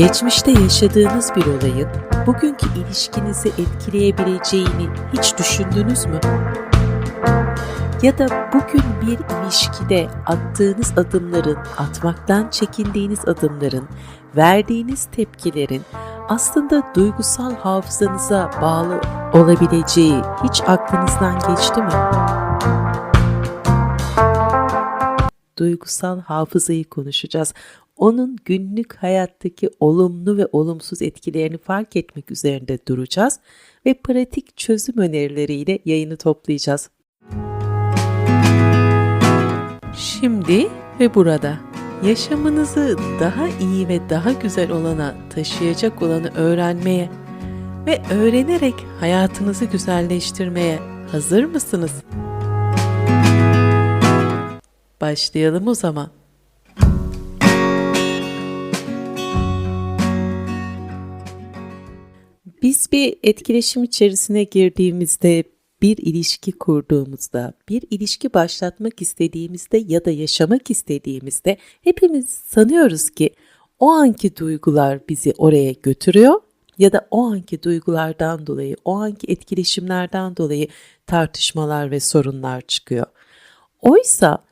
Geçmişte yaşadığınız bir olayın bugünkü ilişkinizi etkileyebileceğini hiç düşündünüz mü? Ya da bugün bir ilişkide attığınız adımların, atmaktan çekindiğiniz adımların, verdiğiniz tepkilerin aslında duygusal hafızanıza bağlı olabileceği hiç aklınızdan geçti mi? Duygusal hafızayı konuşacağız onun günlük hayattaki olumlu ve olumsuz etkilerini fark etmek üzerinde duracağız ve pratik çözüm önerileriyle yayını toplayacağız. Şimdi ve burada yaşamınızı daha iyi ve daha güzel olana taşıyacak olanı öğrenmeye ve öğrenerek hayatınızı güzelleştirmeye hazır mısınız? Başlayalım o zaman. Biz bir etkileşim içerisine girdiğimizde, bir ilişki kurduğumuzda, bir ilişki başlatmak istediğimizde ya da yaşamak istediğimizde hepimiz sanıyoruz ki o anki duygular bizi oraya götürüyor ya da o anki duygulardan dolayı, o anki etkileşimlerden dolayı tartışmalar ve sorunlar çıkıyor. Oysa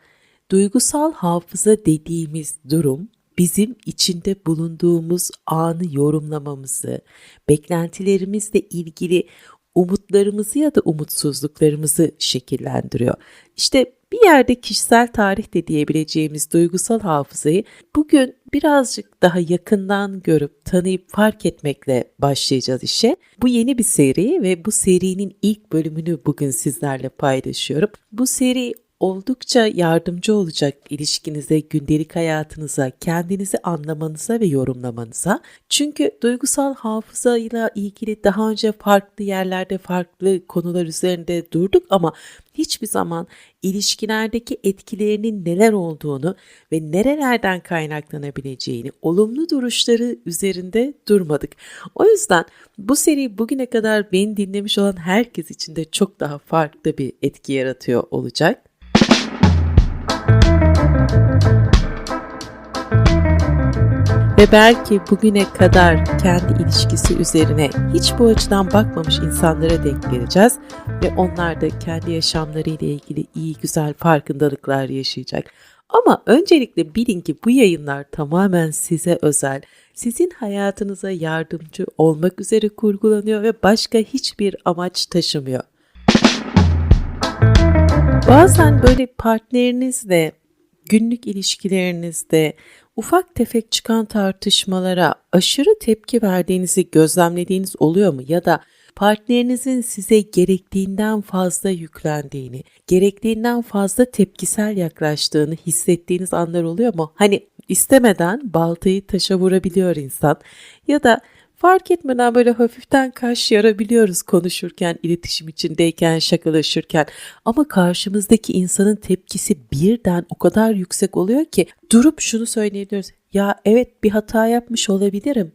duygusal hafıza dediğimiz durum bizim içinde bulunduğumuz anı yorumlamamızı, beklentilerimizle ilgili umutlarımızı ya da umutsuzluklarımızı şekillendiriyor. İşte bir yerde kişisel tarih de diyebileceğimiz duygusal hafızayı bugün birazcık daha yakından görüp tanıyıp fark etmekle başlayacağız işe. Bu yeni bir seri ve bu serinin ilk bölümünü bugün sizlerle paylaşıyorum. Bu seri oldukça yardımcı olacak ilişkinize, gündelik hayatınıza, kendinizi anlamanıza ve yorumlamanıza. Çünkü duygusal hafıza ile ilgili daha önce farklı yerlerde farklı konular üzerinde durduk ama hiçbir zaman ilişkilerdeki etkilerinin neler olduğunu ve nerelerden kaynaklanabileceğini, olumlu duruşları üzerinde durmadık. O yüzden bu seri bugüne kadar beni dinlemiş olan herkes için de çok daha farklı bir etki yaratıyor olacak. Ve belki bugüne kadar kendi ilişkisi üzerine hiç bu açıdan bakmamış insanlara denk geleceğiz ve onlar da kendi yaşamları ile ilgili iyi güzel farkındalıklar yaşayacak. Ama öncelikle bilin ki bu yayınlar tamamen size özel, sizin hayatınıza yardımcı olmak üzere kurgulanıyor ve başka hiçbir amaç taşımıyor. Bazen böyle partnerinizle günlük ilişkilerinizde ufak tefek çıkan tartışmalara aşırı tepki verdiğinizi gözlemlediğiniz oluyor mu ya da partnerinizin size gerektiğinden fazla yüklendiğini, gerektiğinden fazla tepkisel yaklaştığını hissettiğiniz anlar oluyor mu? Hani istemeden baltayı taşa vurabiliyor insan ya da Fark etmeden böyle hafiften kaş yarabiliyoruz konuşurken, iletişim içindeyken, şakalaşırken. Ama karşımızdaki insanın tepkisi birden o kadar yüksek oluyor ki durup şunu söyleyebiliyoruz. Ya evet bir hata yapmış olabilirim.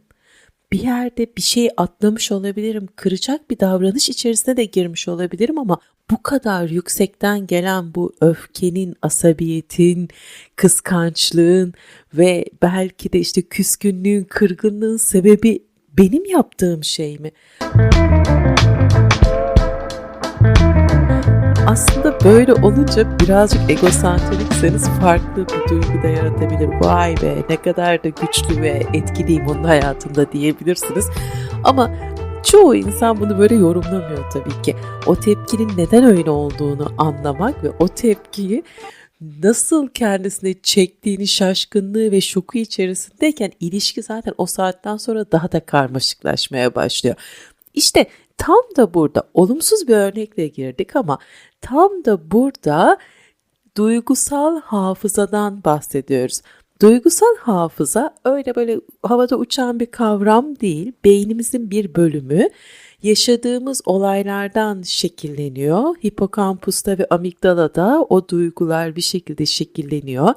Bir yerde bir şey atlamış olabilirim. Kıracak bir davranış içerisine de girmiş olabilirim ama bu kadar yüksekten gelen bu öfkenin, asabiyetin, kıskançlığın ve belki de işte küskünlüğün, kırgınlığın sebebi benim yaptığım şey mi? Aslında böyle olunca birazcık egosantrikseniz farklı bir duygu da yaratabilir. Vay be ne kadar da güçlü ve etkiliyim onun hayatında diyebilirsiniz. Ama çoğu insan bunu böyle yorumlamıyor tabii ki. O tepkinin neden öyle olduğunu anlamak ve o tepkiyi nasıl kendisine çektiğini şaşkınlığı ve şoku içerisindeyken ilişki zaten o saatten sonra daha da karmaşıklaşmaya başlıyor. İşte tam da burada olumsuz bir örnekle girdik ama tam da burada duygusal hafızadan bahsediyoruz. Duygusal hafıza öyle böyle havada uçan bir kavram değil, beynimizin bir bölümü yaşadığımız olaylardan şekilleniyor. Hipokampusta ve amigdalada o duygular bir şekilde şekilleniyor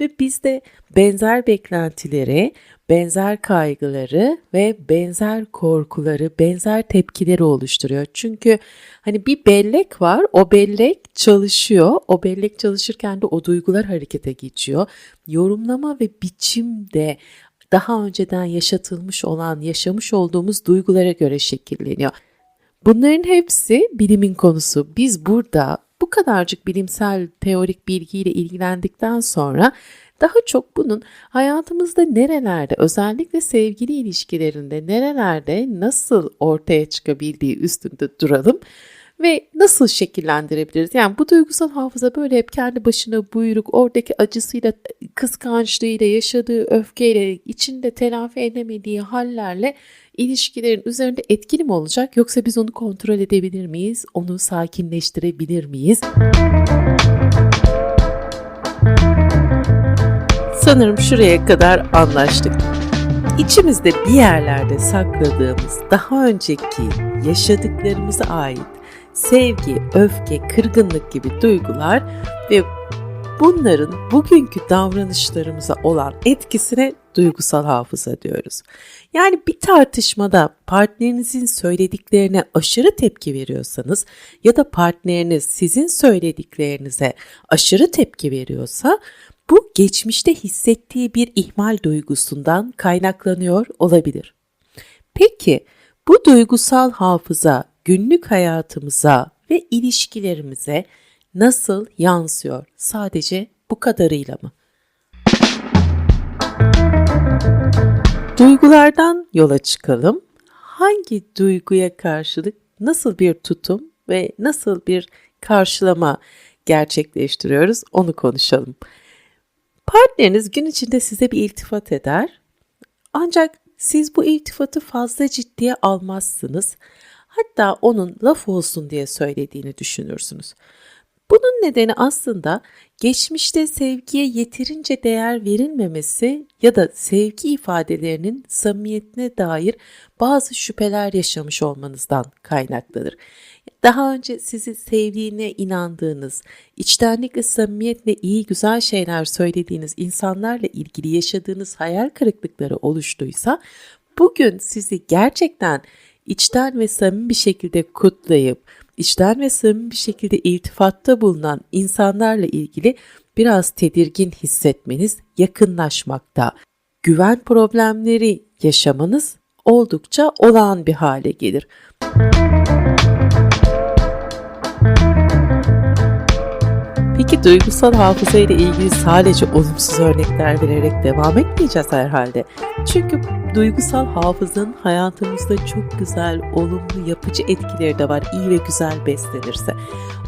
ve bizde benzer beklentileri, benzer kaygıları ve benzer korkuları, benzer tepkileri oluşturuyor. Çünkü hani bir bellek var, o bellek çalışıyor. O bellek çalışırken de o duygular harekete geçiyor. Yorumlama ve biçimde daha önceden yaşatılmış olan, yaşamış olduğumuz duygulara göre şekilleniyor. Bunların hepsi bilimin konusu. Biz burada bu kadarcık bilimsel teorik bilgiyle ilgilendikten sonra daha çok bunun hayatımızda nerelerde özellikle sevgili ilişkilerinde nerelerde nasıl ortaya çıkabildiği üstünde duralım ve nasıl şekillendirebiliriz? Yani bu duygusal hafıza böyle hep kendi başına buyruk, oradaki acısıyla, kıskançlığıyla, yaşadığı öfkeyle, içinde telafi edemediği hallerle ilişkilerin üzerinde etkili mi olacak yoksa biz onu kontrol edebilir miyiz? Onu sakinleştirebilir miyiz? Sanırım şuraya kadar anlaştık. İçimizde bir yerlerde sakladığımız daha önceki yaşadıklarımıza ait sevgi, öfke, kırgınlık gibi duygular ve bunların bugünkü davranışlarımıza olan etkisine duygusal hafıza diyoruz. Yani bir tartışmada partnerinizin söylediklerine aşırı tepki veriyorsanız ya da partneriniz sizin söylediklerinize aşırı tepki veriyorsa bu geçmişte hissettiği bir ihmal duygusundan kaynaklanıyor olabilir. Peki bu duygusal hafıza günlük hayatımıza ve ilişkilerimize nasıl yansıyor? Sadece bu kadarıyla mı? Duygulardan yola çıkalım. Hangi duyguya karşılık nasıl bir tutum ve nasıl bir karşılama gerçekleştiriyoruz onu konuşalım. Partneriniz gün içinde size bir iltifat eder. Ancak siz bu iltifatı fazla ciddiye almazsınız. Hatta onun laf olsun diye söylediğini düşünürsünüz. Bunun nedeni aslında geçmişte sevgiye yeterince değer verilmemesi ya da sevgi ifadelerinin samimiyetine dair bazı şüpheler yaşamış olmanızdan kaynaklanır. Daha önce sizi sevdiğine inandığınız, içtenlikle samimiyetle iyi güzel şeyler söylediğiniz insanlarla ilgili yaşadığınız hayal kırıklıkları oluştuysa bugün sizi gerçekten içten ve samimi bir şekilde kutlayıp içten ve samimi bir şekilde iltifatta bulunan insanlarla ilgili biraz tedirgin hissetmeniz yakınlaşmakta. Güven problemleri yaşamanız oldukça olağan bir hale gelir. Peki duygusal hafıza ile ilgili sadece olumsuz örnekler vererek devam etmeyeceğiz herhalde. Çünkü duygusal hafızanın hayatımızda çok güzel, olumlu, yapıcı etkileri de var iyi ve güzel beslenirse.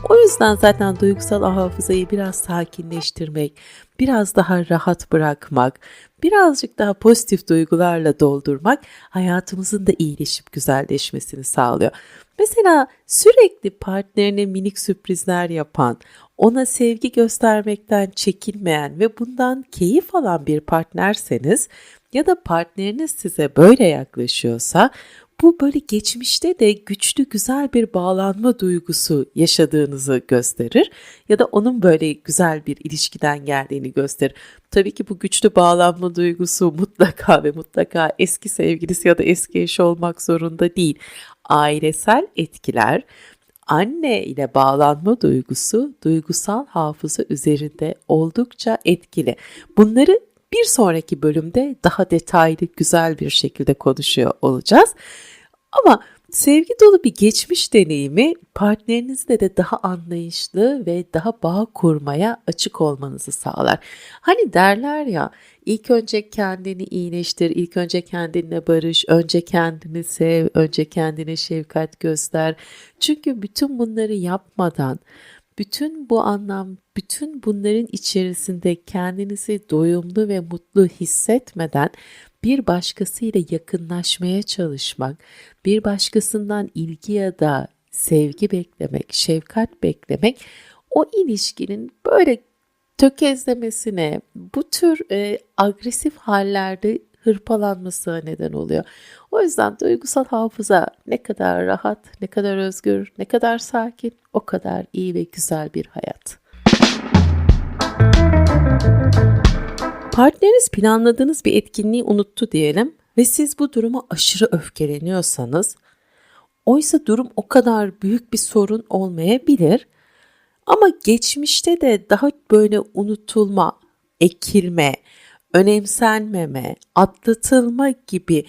O yüzden zaten duygusal hafızayı biraz sakinleştirmek, biraz daha rahat bırakmak, birazcık daha pozitif duygularla doldurmak hayatımızın da iyileşip güzelleşmesini sağlıyor. Mesela sürekli partnerine minik sürprizler yapan, ona sevgi göstermekten çekinmeyen ve bundan keyif alan bir partnerseniz ya da partneriniz size böyle yaklaşıyorsa bu böyle geçmişte de güçlü güzel bir bağlanma duygusu yaşadığınızı gösterir ya da onun böyle güzel bir ilişkiden geldiğini gösterir. Tabii ki bu güçlü bağlanma duygusu mutlaka ve mutlaka eski sevgilisi ya da eski eşi olmak zorunda değil. Ailesel etkiler, anne ile bağlanma duygusu duygusal hafıza üzerinde oldukça etkili. Bunları bir sonraki bölümde daha detaylı, güzel bir şekilde konuşuyor olacağız. Ama sevgi dolu bir geçmiş deneyimi partnerinizle de daha anlayışlı ve daha bağ kurmaya açık olmanızı sağlar. Hani derler ya ilk önce kendini iyileştir, ilk önce kendinle barış, önce kendini sev, önce kendine şefkat göster. Çünkü bütün bunları yapmadan bütün bu anlam, bütün bunların içerisinde kendinizi doyumlu ve mutlu hissetmeden bir başkasıyla yakınlaşmaya çalışmak, bir başkasından ilgi ya da sevgi beklemek, şefkat beklemek o ilişkinin böyle tökezlemesine, bu tür e, agresif hallerde hırpalanmasına neden oluyor. O yüzden duygusal hafıza ne kadar rahat, ne kadar özgür, ne kadar sakin, o kadar iyi ve güzel bir hayat. Partneriniz planladığınız bir etkinliği unuttu diyelim ve siz bu duruma aşırı öfkeleniyorsanız, oysa durum o kadar büyük bir sorun olmayabilir. Ama geçmişte de daha böyle unutulma, ekilme, önemsenmeme, atlatılma gibi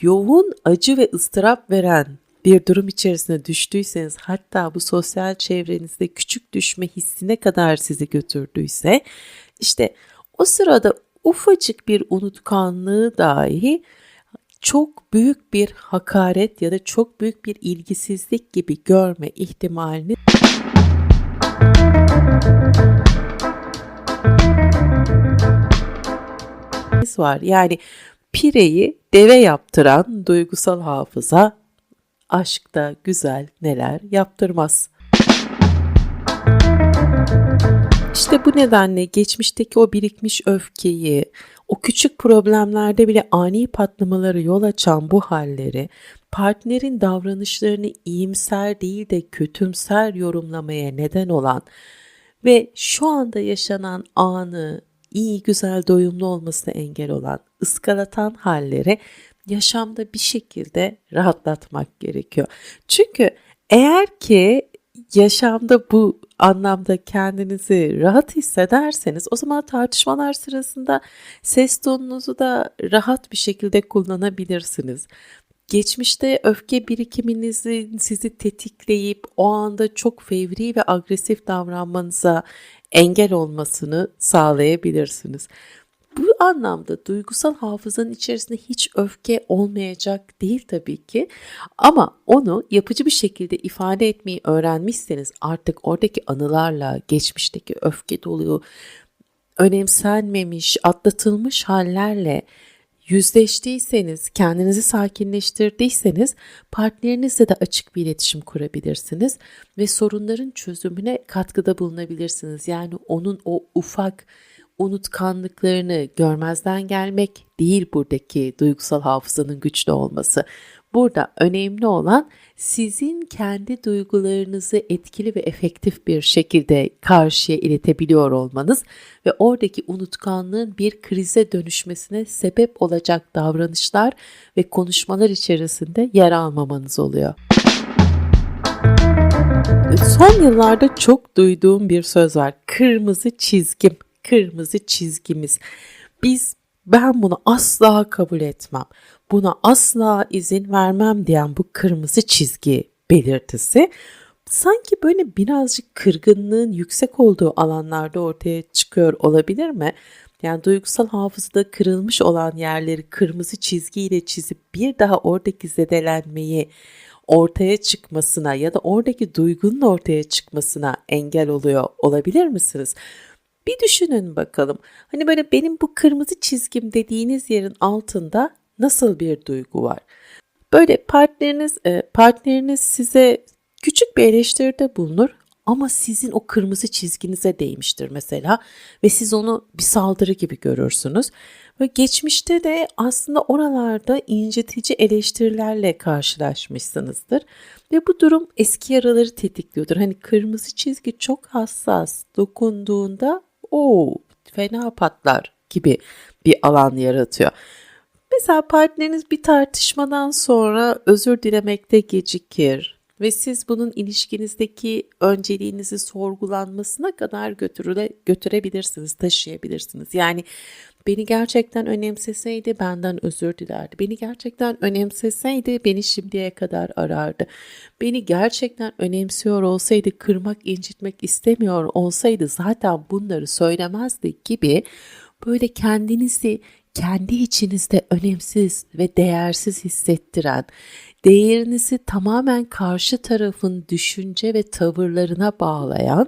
yoğun acı ve ıstırap veren bir durum içerisine düştüyseniz hatta bu sosyal çevrenizde küçük düşme hissine kadar sizi götürdüyse işte o sırada ufacık bir unutkanlığı dahi çok büyük bir hakaret ya da çok büyük bir ilgisizlik gibi görme ihtimalini var. Yani pireyi deve yaptıran duygusal hafıza aşkta güzel neler yaptırmaz. İşte bu nedenle geçmişteki o birikmiş öfkeyi, o küçük problemlerde bile ani patlamaları yol açan bu halleri partnerin davranışlarını iyimser değil de kötümser yorumlamaya neden olan ve şu anda yaşanan anı iyi güzel doyumlu olmasına engel olan ıskalatan halleri yaşamda bir şekilde rahatlatmak gerekiyor. Çünkü eğer ki yaşamda bu anlamda kendinizi rahat hissederseniz o zaman tartışmalar sırasında ses tonunuzu da rahat bir şekilde kullanabilirsiniz. Geçmişte öfke birikiminizin sizi tetikleyip o anda çok fevri ve agresif davranmanıza engel olmasını sağlayabilirsiniz. Bu anlamda duygusal hafızanın içerisinde hiç öfke olmayacak değil tabii ki. Ama onu yapıcı bir şekilde ifade etmeyi öğrenmişseniz artık oradaki anılarla, geçmişteki öfke dolu, önemsenmemiş, atlatılmış hallerle yüzleştiyseniz, kendinizi sakinleştirdiyseniz partnerinizle de açık bir iletişim kurabilirsiniz ve sorunların çözümüne katkıda bulunabilirsiniz. Yani onun o ufak unutkanlıklarını görmezden gelmek değil buradaki duygusal hafızanın güçlü olması. Burada önemli olan sizin kendi duygularınızı etkili ve efektif bir şekilde karşıya iletebiliyor olmanız ve oradaki unutkanlığın bir krize dönüşmesine sebep olacak davranışlar ve konuşmalar içerisinde yer almamanız oluyor. Son yıllarda çok duyduğum bir söz var. Kırmızı çizgim kırmızı çizgimiz. Biz ben bunu asla kabul etmem. Buna asla izin vermem diyen bu kırmızı çizgi belirtisi sanki böyle birazcık kırgınlığın yüksek olduğu alanlarda ortaya çıkıyor olabilir mi? Yani duygusal hafızada kırılmış olan yerleri kırmızı çizgiyle çizip bir daha oradaki zedelenmeyi ortaya çıkmasına ya da oradaki duygunun ortaya çıkmasına engel oluyor olabilir misiniz? Bir düşünün bakalım. Hani böyle benim bu kırmızı çizgim dediğiniz yerin altında nasıl bir duygu var? Böyle partneriniz e, partneriniz size küçük bir eleştiride bulunur ama sizin o kırmızı çizginize değmiştir mesela ve siz onu bir saldırı gibi görürsünüz. Ve geçmişte de aslında oralarda incitici eleştirilerle karşılaşmışsınızdır. Ve bu durum eski yaraları tetikliyordur. Hani kırmızı çizgi çok hassas dokunduğunda o fena patlar gibi bir alan yaratıyor. Mesela partneriniz bir tartışmadan sonra özür dilemekte gecikir ve siz bunun ilişkinizdeki önceliğinizi sorgulanmasına kadar götürüle, götürebilirsiniz, taşıyabilirsiniz. Yani beni gerçekten önemseseydi benden özür dilerdi. Beni gerçekten önemseseydi beni şimdiye kadar arardı. Beni gerçekten önemsiyor olsaydı, kırmak, incitmek istemiyor olsaydı zaten bunları söylemezdi gibi böyle kendinizi kendi içinizde önemsiz ve değersiz hissettiren, değerinizi tamamen karşı tarafın düşünce ve tavırlarına bağlayan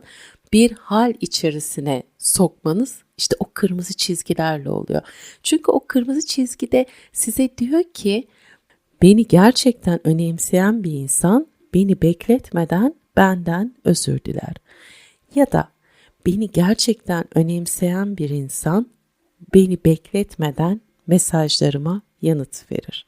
bir hal içerisine sokmanız işte o kırmızı çizgilerle oluyor. Çünkü o kırmızı çizgide size diyor ki beni gerçekten önemseyen bir insan beni bekletmeden benden özür diler. Ya da beni gerçekten önemseyen bir insan beni bekletmeden mesajlarıma yanıt verir.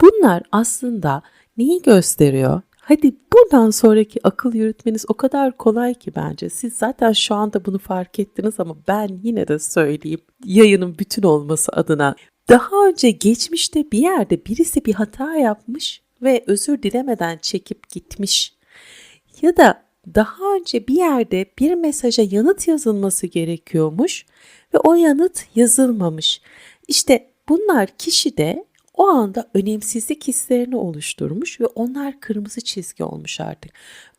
Bunlar aslında neyi gösteriyor? Hadi buradan sonraki akıl yürütmeniz o kadar kolay ki bence. Siz zaten şu anda bunu fark ettiniz ama ben yine de söyleyeyim yayının bütün olması adına. Daha önce geçmişte bir yerde birisi bir hata yapmış ve özür dilemeden çekip gitmiş. Ya da daha önce bir yerde bir mesaja yanıt yazılması gerekiyormuş ve o yanıt yazılmamış. İşte bunlar kişide o anda önemsizlik hislerini oluşturmuş ve onlar kırmızı çizgi olmuş artık.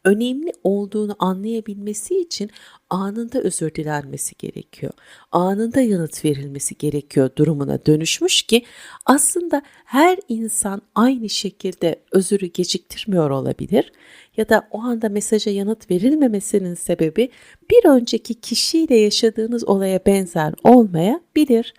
Önemli olduğunu anlayabilmesi için anında özür dilenmesi gerekiyor. Anında yanıt verilmesi gerekiyor durumuna dönüşmüş ki aslında her insan aynı şekilde özürü geciktirmiyor olabilir ya da o anda mesaja yanıt verilmemesinin sebebi bir önceki kişiyle yaşadığınız olaya benzer olmayabilir.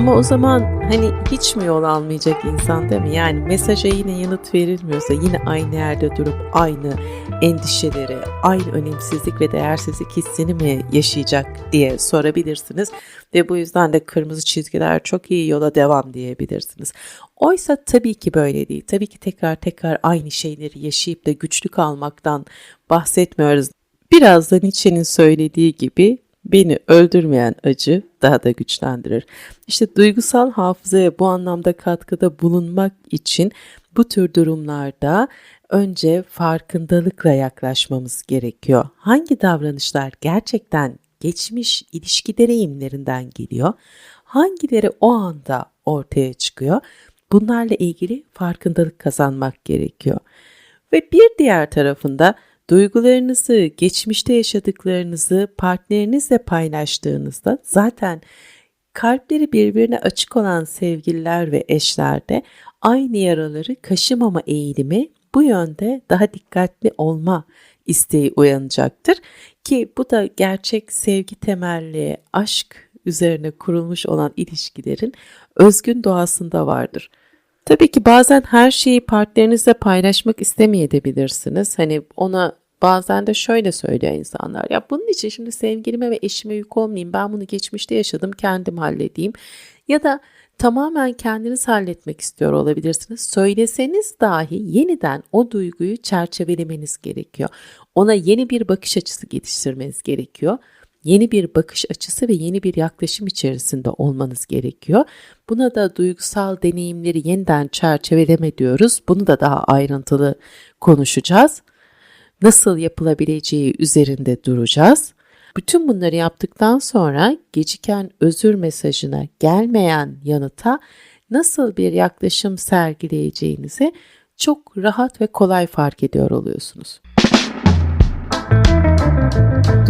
Ama o zaman hani hiç mi yol almayacak insan değil mi? Yani mesaja yine yanıt verilmiyorsa yine aynı yerde durup aynı endişeleri, aynı önemsizlik ve değersizlik hissini mi yaşayacak diye sorabilirsiniz. Ve bu yüzden de kırmızı çizgiler çok iyi yola devam diyebilirsiniz. Oysa tabii ki böyle değil. Tabii ki tekrar tekrar aynı şeyleri yaşayıp da güçlük almaktan bahsetmiyoruz. Biraz da Nietzsche'nin söylediği gibi beni öldürmeyen acı daha da güçlendirir. İşte duygusal hafızaya bu anlamda katkıda bulunmak için bu tür durumlarda önce farkındalıkla yaklaşmamız gerekiyor. Hangi davranışlar gerçekten geçmiş ilişki deneyimlerinden geliyor? Hangileri o anda ortaya çıkıyor? Bunlarla ilgili farkındalık kazanmak gerekiyor. Ve bir diğer tarafında Duygularınızı, geçmişte yaşadıklarınızı partnerinizle paylaştığınızda zaten kalpleri birbirine açık olan sevgililer ve eşlerde aynı yaraları kaşımama eğilimi bu yönde daha dikkatli olma isteği uyanacaktır ki bu da gerçek sevgi temelli aşk üzerine kurulmuş olan ilişkilerin özgün doğasında vardır. Tabii ki bazen her şeyi partnerinizle paylaşmak istemeyebilirsiniz. Hani ona Bazen de şöyle söylüyor insanlar. Ya bunun için şimdi sevgilime ve eşime yük olmayayım. Ben bunu geçmişte yaşadım kendim halledeyim. Ya da tamamen kendiniz halletmek istiyor olabilirsiniz. Söyleseniz dahi yeniden o duyguyu çerçevelemeniz gerekiyor. Ona yeni bir bakış açısı geliştirmeniz gerekiyor. Yeni bir bakış açısı ve yeni bir yaklaşım içerisinde olmanız gerekiyor. Buna da duygusal deneyimleri yeniden çerçeveleme diyoruz. Bunu da daha ayrıntılı konuşacağız nasıl yapılabileceği üzerinde duracağız. Bütün bunları yaptıktan sonra geciken özür mesajına gelmeyen yanıta nasıl bir yaklaşım sergileyeceğinizi çok rahat ve kolay fark ediyor oluyorsunuz.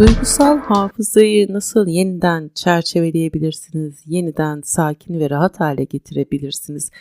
Duygusal hafızayı nasıl yeniden çerçeveleyebilirsiniz, yeniden sakin ve rahat hale getirebilirsiniz?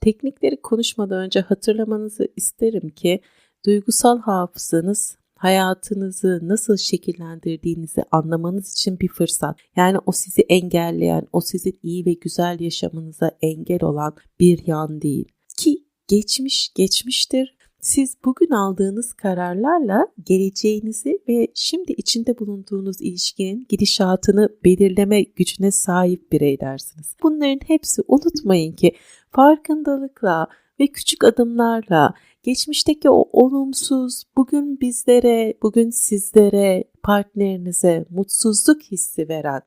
teknikleri konuşmadan önce hatırlamanızı isterim ki Duygusal hafızanız hayatınızı nasıl şekillendirdiğinizi anlamanız için bir fırsat. Yani o sizi engelleyen, o sizin iyi ve güzel yaşamınıza engel olan bir yan değil. Ki geçmiş geçmiştir. Siz bugün aldığınız kararlarla geleceğinizi ve şimdi içinde bulunduğunuz ilişkinin gidişatını belirleme gücüne sahip bireylersiniz. Bunların hepsi unutmayın ki farkındalıkla ve küçük adımlarla geçmişteki o olumsuz bugün bizlere, bugün sizlere, partnerinize mutsuzluk hissi veren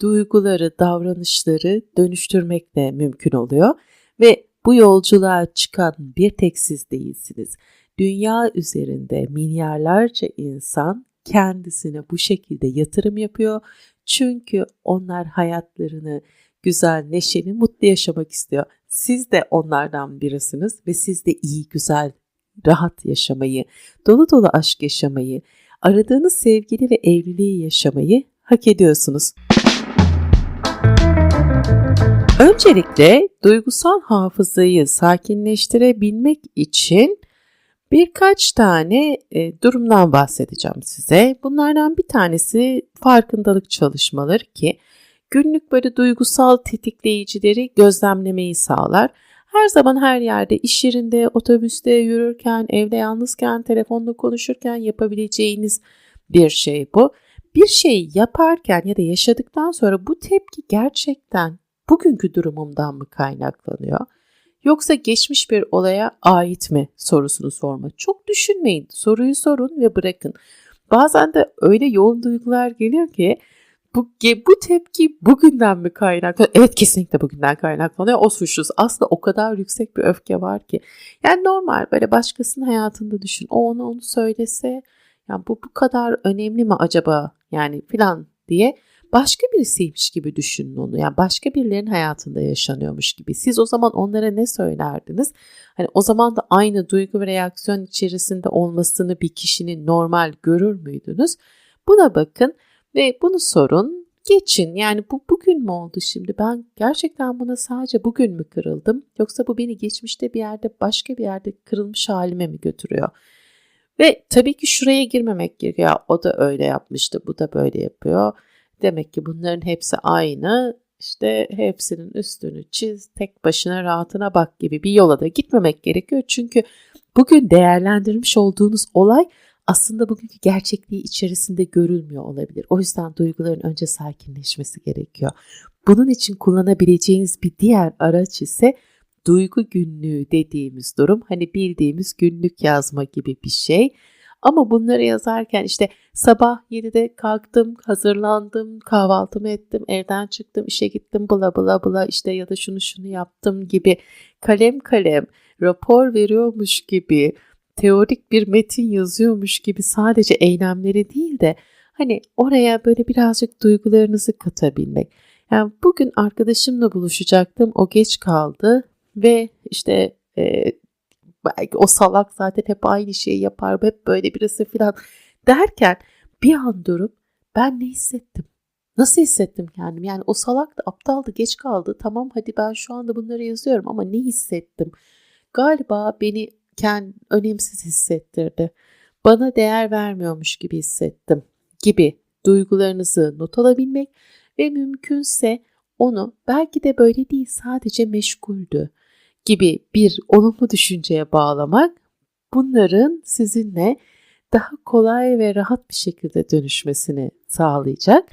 duyguları, davranışları dönüştürmek de mümkün oluyor ve bu yolculuğa çıkan bir tek siz değilsiniz. Dünya üzerinde milyarlarca insan kendisine bu şekilde yatırım yapıyor. Çünkü onlar hayatlarını güzel, neşeli, mutlu yaşamak istiyor. Siz de onlardan birisiniz ve siz de iyi, güzel, rahat yaşamayı, dolu dolu aşk yaşamayı, aradığınız sevgili ve evliliği yaşamayı hak ediyorsunuz. Öncelikle duygusal hafızayı sakinleştirebilmek için birkaç tane e, durumdan bahsedeceğim size. Bunlardan bir tanesi farkındalık çalışmaları ki Günlük böyle duygusal tetikleyicileri gözlemlemeyi sağlar. Her zaman her yerde, iş yerinde, otobüste yürürken, evde yalnızken, telefonda konuşurken yapabileceğiniz bir şey bu. Bir şey yaparken ya da yaşadıktan sonra bu tepki gerçekten bugünkü durumumdan mı kaynaklanıyor? Yoksa geçmiş bir olaya ait mi sorusunu sorma. Çok düşünmeyin. Soruyu sorun ve bırakın. Bazen de öyle yoğun duygular geliyor ki Bu, bu tepki bugünden mi kaynaklanıyor? Evet kesinlikle bugünden kaynaklanıyor. O suçsuz. Aslında o kadar yüksek bir öfke var ki. Yani normal böyle başkasının hayatında düşün. O ona onu söylese ya bu bu kadar önemli mi acaba yani filan diye başka birisiymiş gibi düşünün onu. Yani başka birilerinin hayatında yaşanıyormuş gibi. Siz o zaman onlara ne söylerdiniz? Hani o zaman da aynı duygu ve reaksiyon içerisinde olmasını bir kişinin normal görür müydünüz? Buna bakın ve bunu sorun. Geçin yani bu bugün mü oldu şimdi? Ben gerçekten buna sadece bugün mü kırıldım? Yoksa bu beni geçmişte bir yerde başka bir yerde kırılmış halime mi götürüyor? Ve tabii ki şuraya girmemek gerekiyor. O da öyle yapmıştı, bu da böyle yapıyor. Demek ki bunların hepsi aynı. İşte hepsinin üstünü çiz, tek başına rahatına bak gibi bir yola da gitmemek gerekiyor. Çünkü bugün değerlendirmiş olduğunuz olay aslında bugünkü gerçekliği içerisinde görülmüyor olabilir. O yüzden duyguların önce sakinleşmesi gerekiyor. Bunun için kullanabileceğiniz bir diğer araç ise duygu günlüğü dediğimiz durum. Hani bildiğimiz günlük yazma gibi bir şey. Ama bunları yazarken işte sabah 7'de kalktım, hazırlandım, kahvaltımı ettim, evden çıktım, işe gittim, bla bla bla işte ya da şunu şunu yaptım gibi kalem kalem rapor veriyormuş gibi teorik bir metin yazıyormuş gibi sadece eylemleri değil de hani oraya böyle birazcık duygularınızı katabilmek. Yani bugün arkadaşımla buluşacaktım. O geç kaldı ve işte e, belki o salak zaten hep aynı şeyi yapar hep böyle birisi falan derken bir an durup ben ne hissettim? Nasıl hissettim kendimi? Yani o salak da aptaldı geç kaldı. Tamam hadi ben şu anda bunları yazıyorum ama ne hissettim? Galiba beni kend, önemsiz hissettirdi. Bana değer vermiyormuş gibi hissettim gibi duygularınızı not alabilmek ve mümkünse onu belki de böyle değil sadece meşguldü gibi bir olumlu düşünceye bağlamak bunların sizinle daha kolay ve rahat bir şekilde dönüşmesini sağlayacak.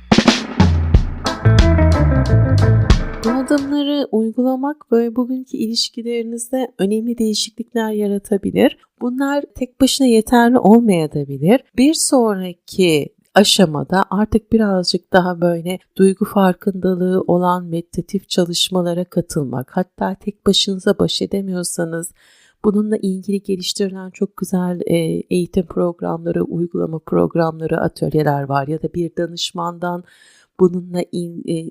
Bu adımları uygulamak böyle bugünkü ilişkilerinizde önemli değişiklikler yaratabilir. Bunlar tek başına yeterli olmayabilir. Bir sonraki aşamada artık birazcık daha böyle duygu farkındalığı olan meditatif çalışmalara katılmak, hatta tek başınıza baş edemiyorsanız bununla ilgili geliştirilen çok güzel e, eğitim programları, uygulama programları, atölyeler var ya da bir danışmandan bununla e,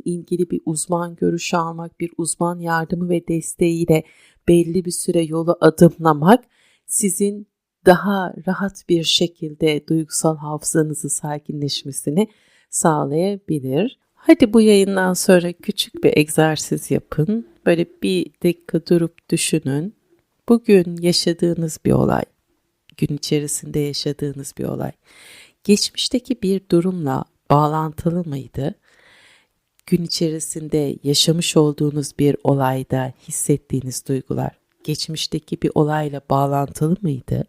ilgili bir uzman görüşü almak, bir uzman yardımı ve desteğiyle belli bir süre yolu adımlamak sizin daha rahat bir şekilde duygusal hafızanızı sakinleşmesini sağlayabilir. Hadi bu yayından sonra küçük bir egzersiz yapın. Böyle bir dakika durup düşünün. Bugün yaşadığınız bir olay, gün içerisinde yaşadığınız bir olay, geçmişteki bir durumla bağlantılı mıydı? Gün içerisinde yaşamış olduğunuz bir olayda hissettiğiniz duygular geçmişteki bir olayla bağlantılı mıydı?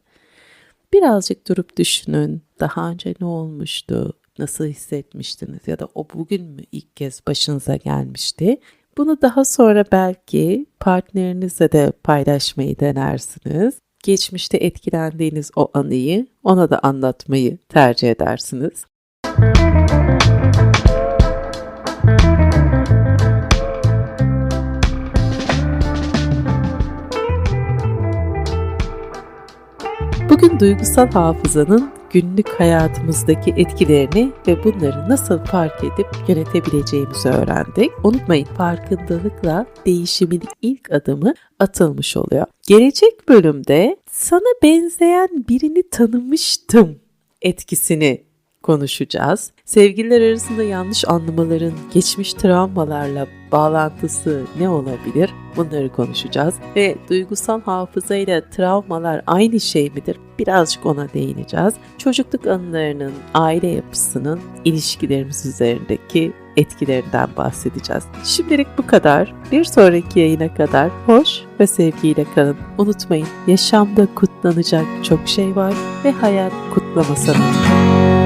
Birazcık durup düşünün. Daha önce ne olmuştu? Nasıl hissetmiştiniz? Ya da o bugün mü ilk kez başınıza gelmişti? Bunu daha sonra belki partnerinizle de paylaşmayı denersiniz. Geçmişte etkilendiğiniz o anıyı ona da anlatmayı tercih edersiniz. Bugün duygusal hafızanın günlük hayatımızdaki etkilerini ve bunları nasıl fark edip yönetebileceğimizi öğrendik. Unutmayın farkındalıkla değişimin ilk adımı atılmış oluyor. Gelecek bölümde sana benzeyen birini tanımıştım etkisini konuşacağız. Sevgililer arasında yanlış anlamaların geçmiş travmalarla bağlantısı ne olabilir? Bunları konuşacağız ve duygusal hafızayla travmalar aynı şey midir? Birazcık ona değineceğiz. Çocukluk anılarının, aile yapısının ilişkilerimiz üzerindeki etkilerinden bahsedeceğiz. Şimdilik bu kadar. Bir sonraki yayına kadar hoş ve sevgiyle kalın. Unutmayın yaşamda kutlanacak çok şey var ve hayat kutlama sanatı.